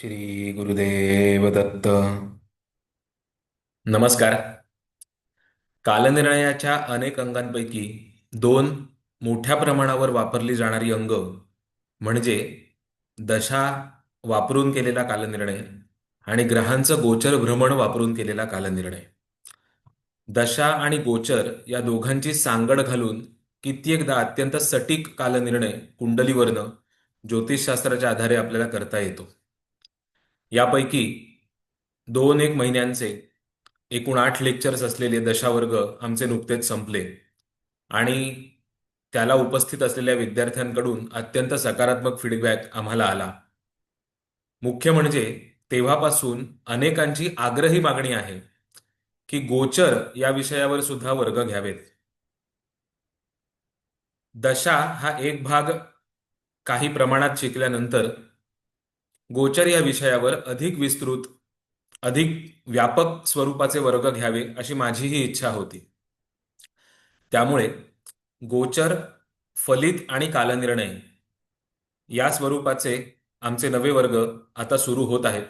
श्री गुरुदेव दत्त नमस्कार. कालनिर्णयाच्या अनेक अंगांपैकी दोन मोठ्या प्रमाणावर वापरली जाणारी अंग म्हणजे दशा वापरून केलेला कालनिर्णय आणि ग्रहांचं गोचर भ्रमण वापरून केलेला कालनिर्णय. दशा आणि गोचर या दोघांची सांगड घालून कित्येकदा अत्यंत सटीक कालनिर्णय कुंडलीवरनं ज्योतिषशास्त्राच्या आधारे आपल्याला करता येतो. यापैकी दोन एक महिन्यांचे एकूण आठ लेक्चर्स असलेले दशावर्ग आमचे नुकतेच संपले. आणि त्याला उपस्थित असलेल्या विद्यार्थ्यांकडून अत्यंत सकारात्मक फीडबॅक आम्हाला आला. मुख्य म्हणजे तेव्हापासून अनेकांची आग्रही मागणी आहे की गोचर या विषयावर सुद्धा वर्ग घ्यावेत. दशा हा एक भाग काही प्रमाणात शिकल्यानंतर गोचर या विषयावर अधिक विस्तृत अधिक व्यापक स्वरूपाचे वर्ग घ्यावे अशी माझीही इच्छा होती. त्यामुळे गोचर फलित आणि कालनिर्णय या स्वरूपाचे आमचे नवे वर्ग आता सुरू होत आहेत.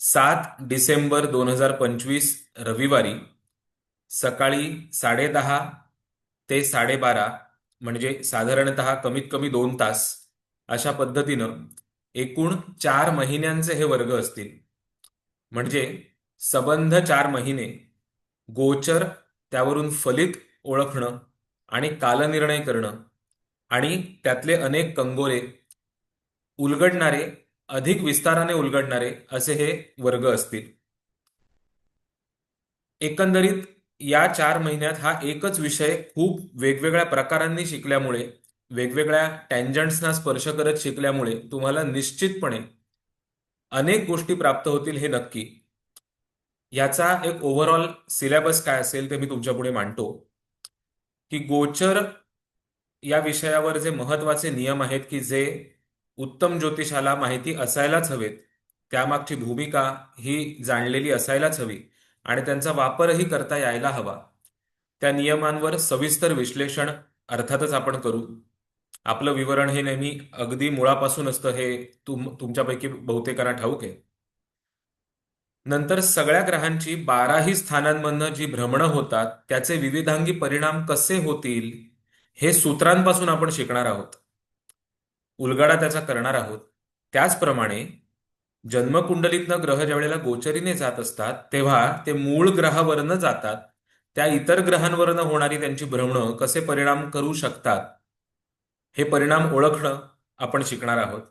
सात डिसेंबर दोन हजार पंचवीस रविवारी सकाळी साडेदहा ते साडेबारा म्हणजे साधारणतः कमीत कमी दोन तास अशा पद्धतीनं एकूण चार महिन्यांचे हे वर्ग असतील. म्हणजे सबंध चार महिने गोचर त्यावरून फलित ओळखणं आणि कालनिर्णय करणं आणि त्यातले अनेक कंगोरे उलगडणारे अधिक विस्ताराने उलगडणारे असे हे वर्ग असतील. एकंदरीत या चार महिन्यात हा एकच विषय खूप वेगवेगळ्या प्रकारांनी शिकल्यामुळे वेगवेगळ्या टँजंट्सना स्पर्श करत शिकल्यामुळे तुम्हाला निश्चितपणे अनेक गोष्टी प्राप्त होतील हे नक्की. याचा एक ओव्हरऑल सिलेबस काय असेल ते मी तुमच्यापुढे मांडतो. की गोचर या विषयावर जे महत्त्वाचे नियम आहेत की जे उत्तम ज्योतिषाला माहिती असायलाच हवेत त्यामागची भूमिका ही जाणलेली असायलाच हवी आणि त्यांचा वापरही करता यायला हवा. त्या नियमांवर सविस्तर विश्लेषण अर्थातच आपण करू. आपलं विवरण हे नेहमी अगदी मुळापासून असतं हे तुम तुमच्यापैकी बहुतेकांना ठाऊक आहे. नंतर सगळ्या ग्रहांची बाराही स्थानांमधनं जी भ्रमणं होतात त्याचे विविधांगी परिणाम कसे होतील हे सूत्रांपासून आपण शिकणार आहोत. उलगडा त्याचा करणार आहोत. त्याचप्रमाणे जन्मकुंडलीतनं ग्रह ज्यावेळेला गोचरीने जात असतात तेव्हा ते मूळ ग्रहावरनं जातात. त्या इतर ग्रहांवरनं होणारी त्यांची भ्रमणं कसे परिणाम करू शकतात हे परिणाम ओळखणं आपण शिकणार आहोत.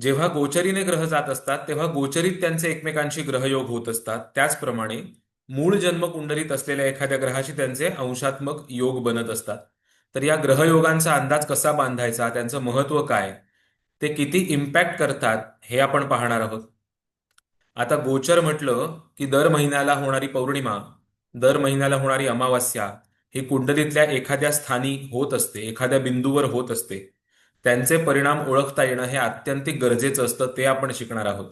जेव्हा गोचरीने ग्रह जात असतात तेव्हा गोचरीत त्यांचे एकमेकांशी ग्रहयोग होत असतात. त्याचप्रमाणे मूळ जन्मकुंडलीत असलेल्या एखाद्या ग्रहाशी त्यांचे अंशात्मक योग बनत असतात. तर या ग्रहयोगांचा अंदाज कसा बांधायचा त्यांचं महत्त्व काय ते किती इम्पॅक्ट करतात हे आपण पाहणार आहोत. आता गोचर म्हटलं की दर महिन्याला होणारी पौर्णिमा दर महिन्याला होणारी अमावस्या ही कुंडलीतल्या एखाद्या स्थानी होत असते एखाद्या बिंदूवर होत असते. त्यांचे परिणाम ओळखता येणं हे अत्यंतिक गरजेचं असतं ते आपण शिकणार आहोत.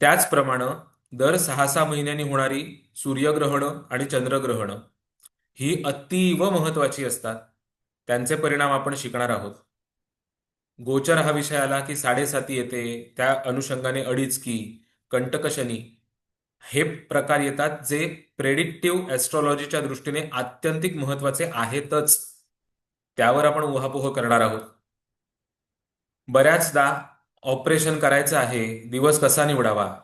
त्याचप्रमाणे दर सहा सहा महिन्यांनी होणारी सूर्यग्रहणं आणि चंद्रग्रहणं ही अतीव महत्वाची असतात. त्यांचे परिणाम आपण शिकणार आहोत. गोचर हा विषय आला की साडेसाती येते त्या अनुषंगाने अडीचकी कंटकशनी हे प्रकार येतात जे प्रेडिक्टिव्ह ॲस्ट्रॉलॉजीच्या दृष्टीने आत्यंतिक महत्त्वाचे आहेतच. त्यावर आपण उहापोह करणार आहोत. बऱ्याचदा ऑपरेशन करायचं आहे दिवस कसा निवडावा?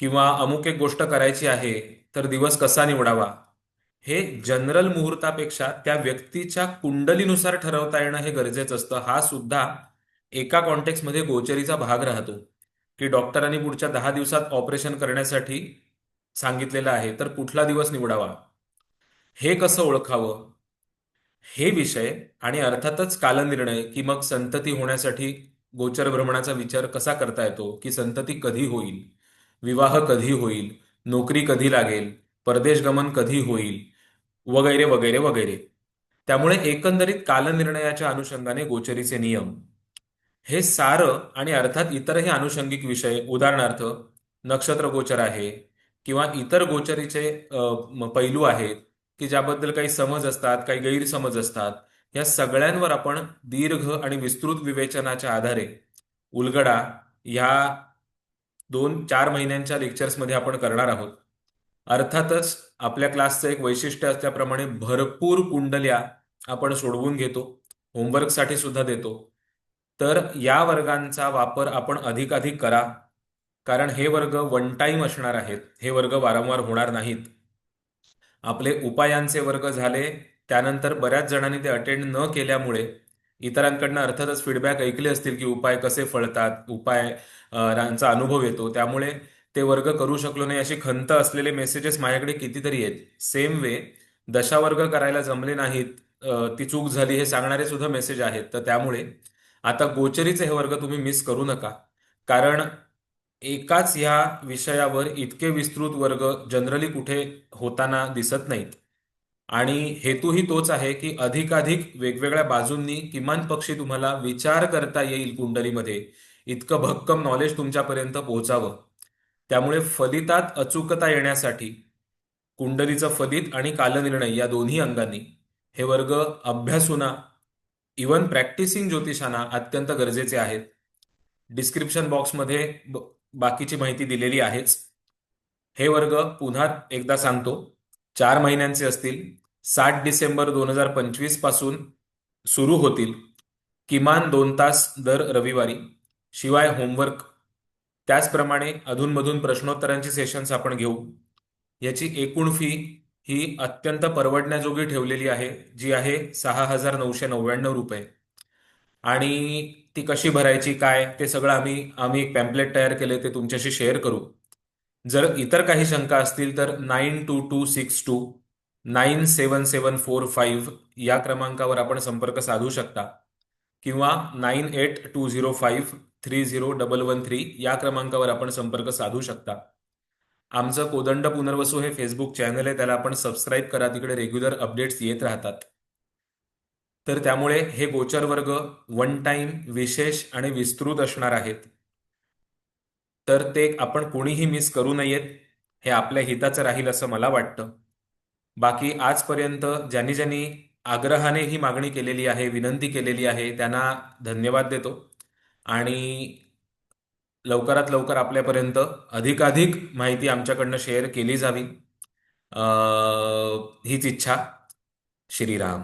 किंवा अमुक एक गोष्ट करायची आहे तर दिवस कसा निवडावा? हे जनरल मुहूर्तापेक्षा त्या व्यक्तीच्या कुंडलीनुसार ठरवता येणं हे गरजेचं असतं. हा सुद्धा एका कॉन्टेक्समध्ये गोचरीचा भाग राहतो. की डॉक्टरांनी पुढच्या दहा दिवसात ऑपरेशन करण्यासाठी सांगितलेलं आहे तर कुठला दिवस निवडावा? हे कसं ओळखावं? हे विषय आणि अर्थातच कालनिर्णय की मग संतती होण्यासाठी गोचर भ्रमणाचा विचार कसा करता येतो की संतती कधी होईल? विवाह कधी होईल? नोकरी कधी लागेल? परदेश गमन कधी होईल? वगैरे वगैरे वगैरे. त्यामुळे एकंदरीत कालनिर्णयाच्या अनुषंगाने गोचरीचे नियम. हे सारं आणि अर्थात इतरही अनुषंगिक विषय उदाहरणार्थ नक्षत्रगोचर आहे किंवा इतर गोचरीचे पैलू आहेत की ज्याबद्दल काही समज असतात काही गैरसमज असतात या सगळ्यांवर आपण दीर्घ आणि विस्तृत विवेचनाच्या आधारे उलगडा ह्या दोन चार महिन्यांच्या लेक्चर्समध्ये आपण करणार आहोत. अर्थातच आपल्या क्लासचं एक वैशिष्ट्य असल्याप्रमाणे भरपूर कुंडल्या आपण सोडवून घेतो होमवर्कसाठी सुद्धा देतो. तर या वर्गांचा वापर आपण अधिकाधिक करा. कारण हे वर्ग वन टाईम असणार आहेत. हे वर्ग वारंवार होणार नाहीत. आपले उपायांचे वर्ग झाले. त्यानंतर बऱ्याच जणांनी ते अटेंड न केल्यामुळे इतरांकडनं अर्थातच फीडबॅक ऐकले असतील की उपाय कसे फळतात उपाय रांचा अनुभव येतो. त्यामुळे ते वर्ग करू शकलो नाही अशी खंत असलेले मेसेजेस माझ्याकडे कितीतरी आहेत. सेम वे दशावर्ग करायला जमले नाहीत ती चूक झाली हे सांगणारे सुद्धा मेसेज आहेत. तर त्यामुळे आता गोचरीचे हे वर्ग तुम्ही मिस करू नका. कारण एकाच ह्या विषयावर इतके विस्तृत वर्ग जनरली कुठे होताना दिसत नाहीत. आणि हेतूही तोच आहे की अधिकाधिक वेगवेगळ्या बाजूंनी किमान पक्षी तुम्हाला विचार करता येईल कुंडलीमध्ये. इतकं भक्कम नॉलेज तुमच्यापर्यंत पोहोचावं. त्यामुळे फलितात अचूकता येण्यासाठी कुंडलीचं फलित आणि कालनिर्णय या दोन्ही अंगांनी हे वर्ग अभ्यासुना इवन प्रॅक्टिसिंग ज्योतिषांना अत्यंत गरजेचे आहेत डिस्क्रिप्शन बॉक्समध्ये ब- बाकीची माहिती दिलेली आहेच. हे वर्ग पुन्हा एकदा सांगतो. चार महिन्यांचे असतील. सात डिसेंबर दोन हजार पंचवीसपासून सुरू होतील. किमान दोन तास दर रविवारी. शिवाय होमवर्क त्याचप्रमाणे अधूनमधून प्रश्नोत्तरांची सेशन्स आपण घेऊ. याची एकूण फी ही अत्यंत परवडण्याजोगी ठेवलेली आहे जी आहे सहा हजार नऊशे नव्याण्णव रुपये. आणि ती कशी भरायची काय ते सगळं आम्ही आम्ही एक पॅम्पलेट तयार केले ते तुमच्याशी शेअर करू. जर इतर काही शंका असतील तर nine two two six two nine seven seven four five या क्रमांकावर आपण संपर्क साधू शकता. किंवा nine eight two zero five three zero double one three या क्रमांकावर आपण संपर्क साधू शकता. आमचं कोदंड पुनर्वसू हे फेसबुक चॅनल आहे त्याला आपण सबस्क्राईब करा तिकडे रेग्युलर अपडेट्स येत राहतात. तर त्यामुळे हे गोचर वर्ग वन टाइम विशेष आणि विस्तृत असणार आहेत. तर ते आपण कोणीही मिस करू नयेत हे आपल्या हिताचं राहील असं मला वाटतं. बाकी आजपर्यंत ज्यांनी ज्यांनी आग्रहाने ही मागणी केलेली आहे विनंती केलेली आहे त्यांना धन्यवाद देतो. आणि लवकरात लवकर आपल्यापर्यंत अधिकाधिक माहिती आमच्याकडनं शेअर केली जावी. हीच इच्छा. श्रीराम.